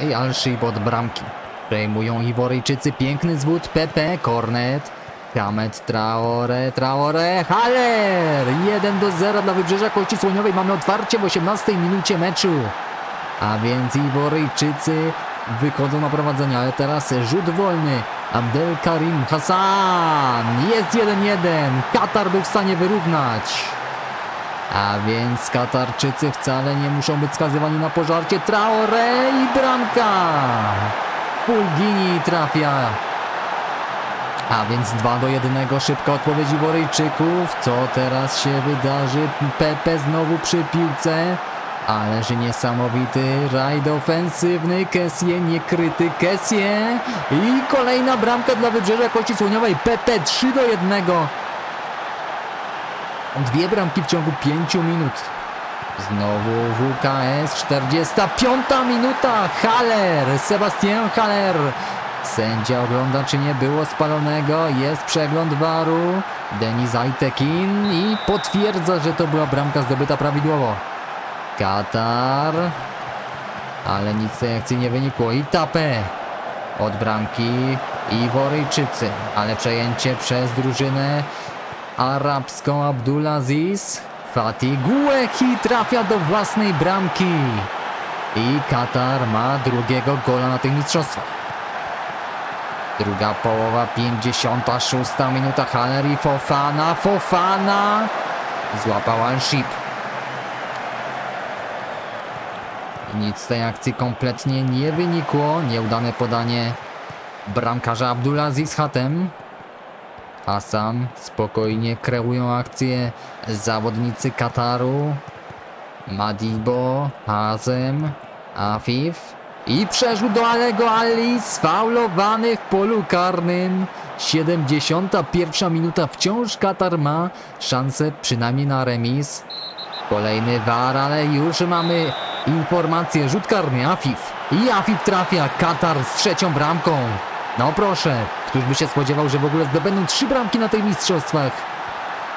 i Al-Shib od bramki. Przejmują Iworyjczycy, piękny zwód, Pepe, Kornet, Hamed, Traore, Traore, Haller! 1 do 0 dla Wybrzeża Kości Słoniowej, mamy otwarcie w 18 minucie meczu. A więc Iworyjczycy wychodzą na prowadzenie, ale teraz rzut wolny. Abdel Karim Hassan, jest 1-1, Katar był w stanie wyrównać. A więc Katarczycy wcale nie muszą być skazywani na pożarcie. Traore i bramka! Pulgini trafia. A więc 2 do 1. Szybka odpowiedź Iworyjczyków. Co teraz się wydarzy? Pepe znowu przy piłce. Ależ niesamowity rajd ofensywny. Kessie niekryty. Kessie. I kolejna bramka dla Wybrzeża Kości Słoniowej. Pepe 3 do 1. Dwie bramki w ciągu 5 minut. Znowu WKS, 45 minuta. Haller, Sebastian Haller. Sędzia ogląda, czy nie było spalonego. Jest przegląd waru. Denis Ajtekin i potwierdza, że to była bramka zdobyta prawidłowo. Katar. Ale nic z tej akcji nie wynikło. I tapę od bramki. Iworyjczycy. Ale przejęcie przez drużynę arabską Abdulaziz. Fatih Guehi trafia do własnej bramki. I Katar ma drugiego gola na tych mistrzostwach. Druga połowa, 56 minuta. Haller i Fofana. Fofana złapał Al-Shib. Nic z tej akcji kompletnie nie wynikło. Nieudane podanie bramkarza Abdulaziz Hatem. A sam spokojnie kreują akcję zawodnicy Kataru. Madibo, Hazem, Afif i przerzut do Alego Ali sfaulowany w polu karnym. 71 minuta wciąż Katar ma szansę przynajmniej na remis. Kolejny war, ale już mamy informację. Rzut karny Afif. I Afif trafia Katar z trzecią bramką. No proszę, któż by się spodziewał, że w ogóle zdobędą trzy bramki na tych mistrzostwach.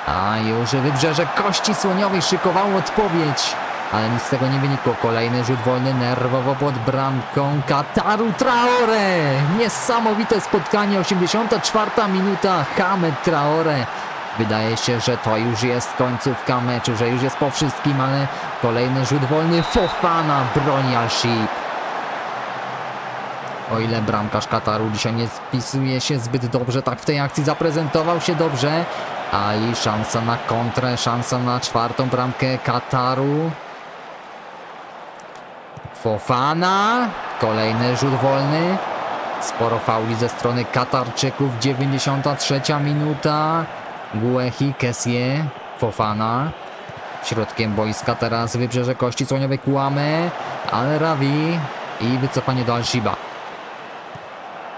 A już Wybrzeże Kości Słoniowej szykowało odpowiedź. Ale nic z tego nie wynikło. Kolejny rzut wolny nerwowo pod bramką Kataru Traore. Niesamowite spotkanie. 84 minuta. Hamed Traore. Wydaje się, że to już jest końcówka meczu, że już jest po wszystkim, ale kolejny rzut wolny Fofana broni Al-Shib. O ile bramkarz Kataru dzisiaj nie spisuje się zbyt dobrze, tak w tej akcji zaprezentował się dobrze. Ali szansa na kontrę, szansa na czwartą bramkę Kataru. Fofana, kolejny rzut wolny. Sporo fauli ze strony Katarczyków, 93 minuta. Guehi, Kessie, Fofana. Środkiem boiska teraz wybrzeże Kości Słoniowej Kłamy, ale Ravi i wycofanie do Al-Shiba.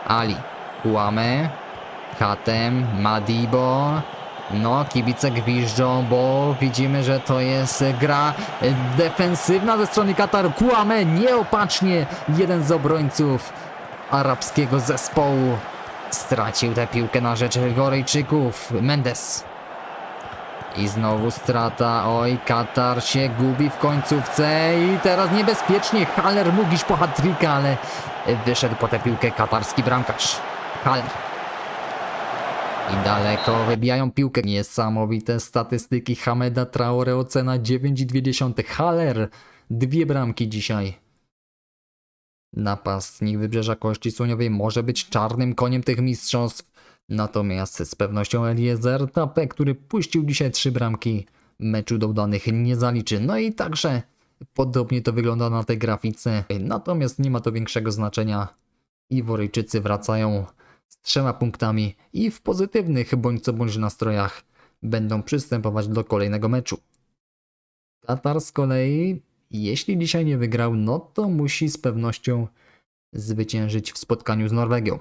Ali, Kłamy, Hatem, Madibo. No, kibice gwiżdżą, bo widzimy, że to jest gra defensywna ze strony Kataru. Kłamę nieopatrznie. Jeden z obrońców arabskiego zespołu stracił tę piłkę na rzecz Gorejczyków. Mendes. I znowu strata. Oj, Katar się gubi w końcówce i teraz niebezpiecznie. Haller mógł iść po hat ale wyszedł po tę piłkę katarski bramkarz. Haller. I daleko wybijają piłkę. Niesamowite statystyki Hameda Traore ocena 9,2. Haller dwie bramki dzisiaj. Napastnik Wybrzeża Kości Słoniowej może być czarnym koniem tych mistrzostw. Natomiast z pewnością Eliezer Tape, który puścił dzisiaj trzy bramki, meczu dodanych nie zaliczy. No i także podobnie to wygląda na tej grafice. Natomiast nie ma to większego znaczenia. Iworyjczycy wracają z trzema punktami i w pozytywnych bądź co bądź nastrojach będą przystępować do kolejnego meczu. Katar z kolei, jeśli dzisiaj nie wygrał, no to musi z pewnością zwyciężyć w spotkaniu z Norwegią.